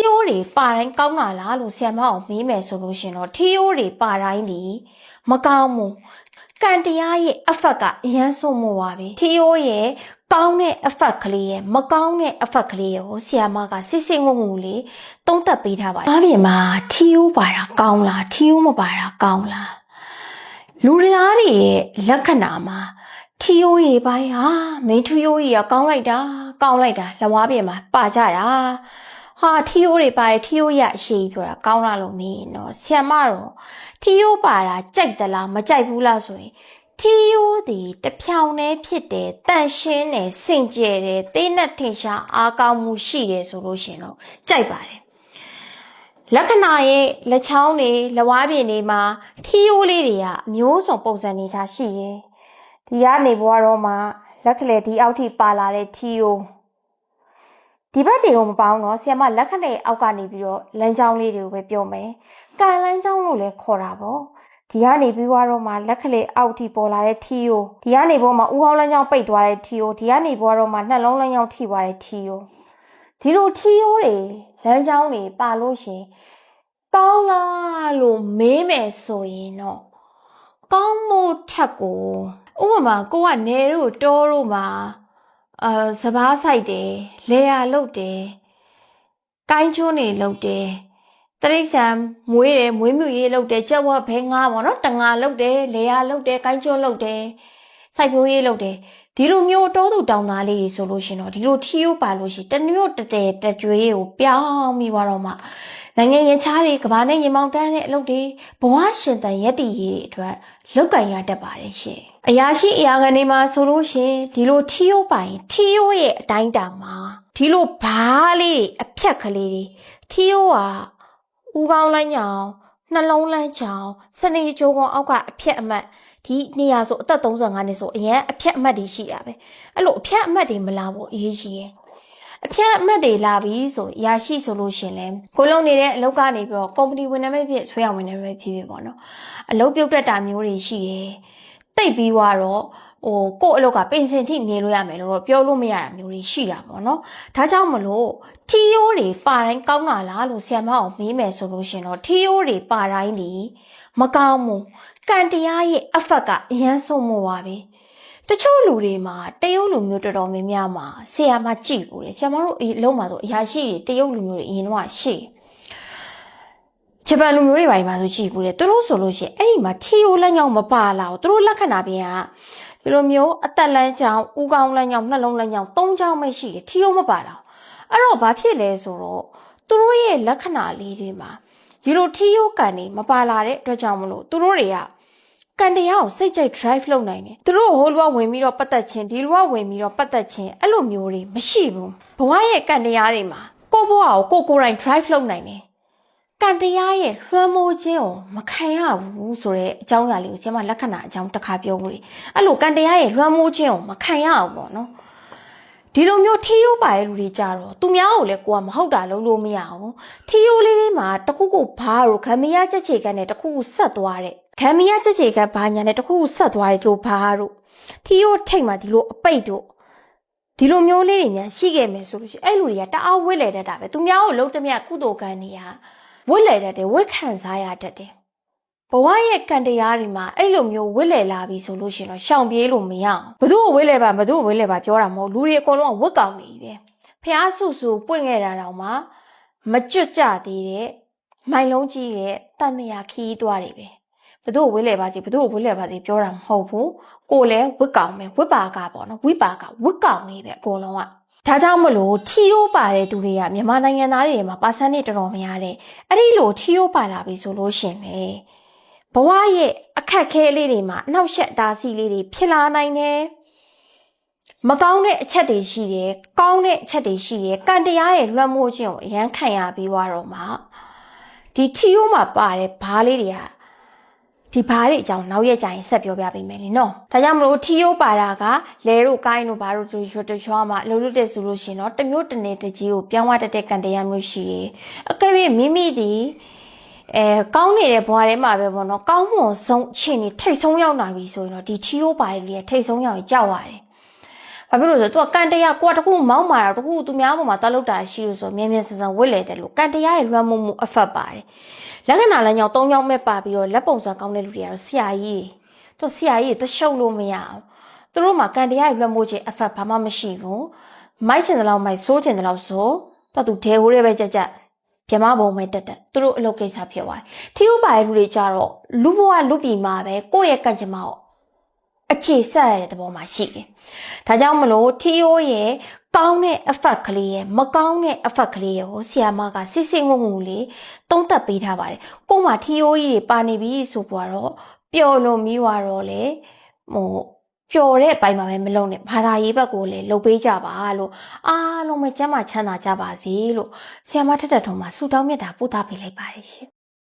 ီယိုးတွေပါတိုင်းကောင်းတာလားလို့ဆီယမအောင်မေးမယ်ဆိုလို့ရှင်တော့ထီယိုးတွေပါတိုင်းဒီမကောင်းဘူးကံတရားရဲ့အဖက်ကအရန်ဆုံးမပါပဲထီယိုးရဲ့ကောင်းတဲ့အဖက်ကလေးရဲ့မကောင်းတဲ့အဖက်ကလေးကိုဆီယမကစစ်စစ်ငုံငုံလေးတုံးသက်ပေးထားပါတယ်။ဒါပြင်မှာထီယိုးပါတာကောင်းလားထီယိုးမပါတာကောင်းလားလူရားတွေရဲ့လက္ခဏာမှာထီယိုးရေပိုင်းဟာမင်းထီယိုးကြီးကကောင်းလိုက်တာကောင်းလိုက်တာလဝါပြင်မှာပါကြတာ ဟာထီယိုးတွေပါတယ်ထီယိုးရအရှိကြီးပြောတာကောင်းလားလို့မေးရင်တော့ဆီယမတော့ထီယိုးပါတာကြိုက်သလားမကြိုက်ဘူးလားဆိုရင်ထီယိုးဒီတဖြောင်နဲ့ဖြစ်တယ်တန့်ရှင်းတယ်စင်ကြယ်တယ်သေးနဲ့ထင်ရှားအားကောင်းမှုရှိတယ်ဆိုလို့ရှရင်တော့ကြိုက်ပါတယ်လက္ခဏာရဲ့လက်ချောင်းတွေလက်ဝါးပြင်တွေမှာထီယိုးလေးတွေကအမျိုးစုံပုံစံနေတာရှိရင်ဒီကနေဘွားတော့မှလက်ကလေးဒီအောက်ထိပါလာတဲ့ထီယိုး ဒီဘက်တွေကိုမပေါင်းတော့ဆီယမလက်ခနဲ့အောက်ကနေပြီးတော့လမ်းကြောင်းလေးတွေကိုပဲပြောမယ်ကန်လမ်းကြောင်းလို့လည်းခေါ်တာပေါ့ဒီကနေပြီးွားတော့မှလက်ကလေးအောက်ထိပေါ်လာတဲ့ထီယိုးဒီကနေပေါ်မှာဥဟောင်းလမ်းကြောင်းပိတ်သွားတဲ့ထီယိုးဒီကနေဘွားတော့မှနှက်လုံးလမ်းကြောင်းထိသွားတဲ့ထီယိုးဒီလိုထီယိုးတွေလမ်းကြောင်းတွေပါလို့ရှရင်ကောင်းလားလို့မေးမယ်ဆိုရင်တော့ကောင်းမှုထက်ကိုဥပမာကိုကနေတို့တောတို့မှာ အာစပားဆိုင်တယ်လေယာလုတ်တယ်ကိုင်းကျွန်းတွေလုတ်တယ်တရိษံမွေးတယ်မွေးမြူရေးလုတ်တယ်ကြက်ဝက်ဘဲငါပေါ့နော်တငါလုတ်တယ်လေယာလုတ်တယ်ကိုင်းကျွန်းလုတ်တယ် စိုက်ပျိုးရေးလုတ်တယ်ဒီလိုမျိုးတောသူတောင်သားလေးတွေဆိုလို့ရှင်တော့ဒီလိုထီယိုးပါလို့ရှိရင်တမျိုးတတဲတကြွေးကိုပြောင်းပြီးသွားတော့မှနိုင်ငံရင်ချားတွေကဘာနဲ့ရင်မောင်းတန်းတဲ့အလုပ်တွေဘဝရှင်တန်ရက်တည်ရေးတွေအတွက်လောက်ကင်ရတတ်ပါတယ်ရှင်အရာရှိအရာခံတွေမှာဆိုလို့ရှင်ဒီလိုထီယိုးပိုင်ထီယိုးရဲ့အတိုင်းတာမှာဒီလိုဘားလေးတွေအဖြက်ကလေးတွေထီယိုးဟာဦးကောင်းလိုင်းညောင် နှလုံးလန်းချောင်စနေကြိုးကောင်အောက်ကအဖြက်အမတ်ဒီနေရာဆိုအသက်35နှစ်ဆိုအရင်အဖြက်အမတ်တွေရှိတာပဲအဲ့လိုအဖြက်အမတ်တွေမလာဘူးအရေးကြီးရဲ့အဖြက်အမတ်တွေလာပြီဆိုရရှိဆိုလို့ရှင်လဲကိုလုံးနေတဲ့အလုပ်ကနေပြီးတော့ကုမ္ပဏီဝင်နေမဲ့ဖြစ်ဆွဲအောင်ဝင်နေမဲ့ဖြစ်ဖြစ်ပေါ့နော်အလုပ်ပြုတ်တက်တာမျိုးတွေရှိတယ် တိတ်ပြီးသွားတော့ဟိုကို့အလုပ်ကပင်စင်ထိနေလို့ရမယ်လို့တော့ပြောလို့မရတာမျိုးတွေရှိတာပေါ့နော်ဒါကြောင့်မလို့ထီယိုးတွေပါတိုင်းကောင်းတာလားလို့ဆီယမအောင်မေးမယ်ဆိုလို့ရှင်တော့ထီယိုးတွေပါတိုင်းဒီမကောင်းဘူးကံတရားရဲ့အဖက်ကအရန်ဆုံးမပါပဲတချို့လူတွေမှာတရုတ်လူမျိုးတော်တော်များများမှာဆရာမကြည့်ဘူးလေဆရာမတို့အလုံးမှာဆိုအရာရှိတွေတရုတ်လူမျိုးတွေအရင်တော့ရှိတယ် ဂျပန်လူမျိုးတွေပိုင်းမှာဆိုကြည့်ဘူးလေသူတို့ဆိုလို့ရှိရင်အဲ့ဒီမှာထီယိုလမ်းကြောင်းမပါလာဘူးသူတို့လက္ခဏာပြင်ကဒီလိုမျိုးအသက်လမ်းကြောင်းဥကောင်းလမ်းကြောင်းနှလုံးလမ်းကြောင်းသုံးကြောင်းပဲရှိတယ်ထီယိုမပါလာဘူးအဲ့တော့ဘာဖြစ်လဲဆိုတော့သူတို့ရဲ့လက္ခဏာလေးတွေမှာဒီလိုထီယိုကန်နေမပါလာတဲ့အတွက်ကြောင့်မလို့သူတို့တွေကကန်တရားကိုစိတ်ကြိုက် drive လုပ်နိုင်တယ်သူတို့ဟိုလူကဝင်ပြီးတော့ပတ်သက်ခြင်းဒီလူကဝင်ပြီးတော့ပတ်သက်ခြင်းအဲ့လိုမျိုးတွေမရှိဘူးဘဝရဲ့ကန်တရားတွေမှာကိုယ့်ဘဝကိုကိုယ်ကိုယ်တိုင် drive လုပ်နိုင်တယ် ကံတရားရဲ့လွှမ်းမိုးခြင်းကိုမခံရဘူးဆိုတဲ့အကြောင်းအရာလေးကိုဆရာမလက္ခဏာအကြောင်းတစ်ခါပြောဘူးလေအဲ့လိုကံတရားရဲ့လွှမ်းမိုးခြင်းကိုမခံရအောင်ပေါ့နော်ဒီလိုမျိုးထီယိုးပါရဲ့လူတွေကြတော့သူများကိုလည်းကိုကမဟုတ်တာလုံးလို့မရအောင်ထီယိုးလေးလေးမှာတစ်ခုခုဘာလို့ခမရချက်ချေကန်နဲ့တစ်ခုခုဆက်သွားတဲ့ခမရချက်ချေကန်ဘာညာနဲ့တစ်ခုခုဆက်သွားတဲ့လို့ဘာလို့ထီယိုးထိတ်မှာဒီလိုအပိတ်တို့ဒီလိုမျိုးလေးတွေများရှိခဲ့မယ်ဆိုလို့ရှိရင်အဲ့လူတွေကတအားဝစ်လေတတ်တာပဲသူများကိုလုံးတမျှကုသိုလ်ကံနေရ ဝစ်လေတတ်တယ်ဝစ်ခံစားရတတ်တယ်ဘဝရဲ့ကံတရားတွေမှာအဲ့လိုမျိုးဝစ်လေလာပြီဆိုလို့ရှိရင်တော့ရှောင်ပြေးလို့မရအောင်ဘသူ့ကိုဝစ်လေပါဘသူ့ကိုဝစ်လေပါပြောတာမဟုတ်လူတွေအကုန်လုံးကဝစ်ကောင်နေပြီပဲဖះဆူဆူပွင့်ခဲ့တာတော့မှမကျွတ်ကြသေးတဲ့မိုင်လုံးကြီးတဲ့တန်မြာခီးသွားတယ်ပဲဘသူ့ကိုဝစ်လေပါစီဘသူ့ကိုဝစ်လေပါစီပြောတာမဟုတ်ဘူးကိုလည်းဝစ်ကောင်ပဲဝစ်ပါကပေါ့နော်ဝိပါကဝစ်ကောင်နေပဲအကုန်လုံးက ဒါကြောင့်မလို့ထီယိုးပါတဲ့သူတွေကမြန်မာနိုင်ငံသားတွေမှာပါစန်းနေတော်တော်များတယ်အဲ့ဒီလိုထီယိုးပါလာပြီဆိုလို့ရှင်လေဘဝရဲ့အခက်ခဲလေးတွေမှာအနောက်ရှက်တားစီလေးတွေဖြစ်လာနိုင်တယ်မကောင်းတဲ့အချက်တွေရှိတယ်ကောင်းတဲ့အချက်တွေရှိတယ်ကံတရားရဲ့လွှမ်းမိုးခြင်းကိုအရန်ခံရပြီးသွားတော့မှဒီထီယိုးမှာပါတဲ့ဘားလေးတွေက ဒီဘားတွေအကြောင်းနောက်ရက်ကျရင်ဆက်ပြောပြပေးမယ်လीနော်ဒါကြောင့်မလို့ထီယိုးပါတာကလဲတို့ကိုင်းတို့ဘာတို့တို့ရွှတ်တချွားမှာအလုပ်လုပ်တဲ့ဆိုလို့ရှင်တော့တစ်မျိုးတစ်နေတစ်ကြီးကိုပြောင်းသွားတတ်တဲ့ကံတရားမျိုးရှိတယ်အကယ်၍မိမိဒီအဲကောင်းနေတဲ့ဘွားထဲမှာပဲပေါ့နော်ကောင်းမွန်ဆုံးအချိန်ကြီးထိတ်ဆုံးရောက်နိုင်ပြီဆိုရင်တော့ဒီထီယိုးပါလေးတွေထိတ်ဆုံးရောက်ရင်ကြောက်ရတယ် ဘာဖြစ်လို့လဲဆိုတော့ तू ကကန်တရားကိုကတခုမောင်းမာတာတခုသူများပေါ်မှာတောက်လောက်တာရှိလို့ဆိုမြင်းမြင်းဆန်ဆန်ဝစ်လေတယ်လို့ကန်တရားရဲ့လွှမ်းမိုးမှုအဖက်ပါတယ်လက္ခဏာလမ်းကြောင်း၃ကြောင်းမဲ့ပါပြီးတော့လက်ပုံစံကောင်းတဲ့လူတွေကတော့ဆရာကြီးတွေသူဆရာကြီးတွေတရှုပ်လို့မရအောင်သူတို့မှာကန်တရားရဲ့လွှမ်းမိုးခြင်းအဖက်ဘာမှမရှိဘူးမိုက်ချင်တဲ့လောက်မိုက်ဆိုးချင်တဲ့လောက်ဆိုတော့သူဒေဟိုးရဲပဲကြက်ကြက်ပြမဘုံပဲတက်တက်သူတို့အလုပ်ကိစ္စဖြစ်သွားတယ်ထီဥပါရဲ့လူတွေကြတော့လူဘဝလူပြည်မှာပဲကိုယ့်ရဲ့ကံကြမ္မာကို အခြေဆက်ရတဲ့သဘောမှာရှိတယ်။ဒါကြောင့်မလို့ထီယိုးရဲ့ကောင်းတဲ့အဖက်ကလေးရဲ့မကောင်းတဲ့အဖက်ကလေးရဲ့ကိုဆီယာမကစစ်စစ်ငုံငုံလေးတုံးသက်ပေးထားပါတယ်။ကို့မှာထီယိုးကြီးတွေပါနေပြီဆိုတော့တော့ပျော်လို့မိသွားတော့လေဟိုပျော်တဲ့အပိုင်းမှာပဲမလုံးနဲ့ဘာသာရေးဘက်ကိုလည်းလှုပ်ပေးကြပါလို့အားလုံးပဲကျမ်းမာချမ်းသာကြပါစေလို့ဆီယာမထက်ထက်ထုံးမှာဆုတောင်းမြတ်တာပို့သပေးလိုက်ပါတယ်ရှင်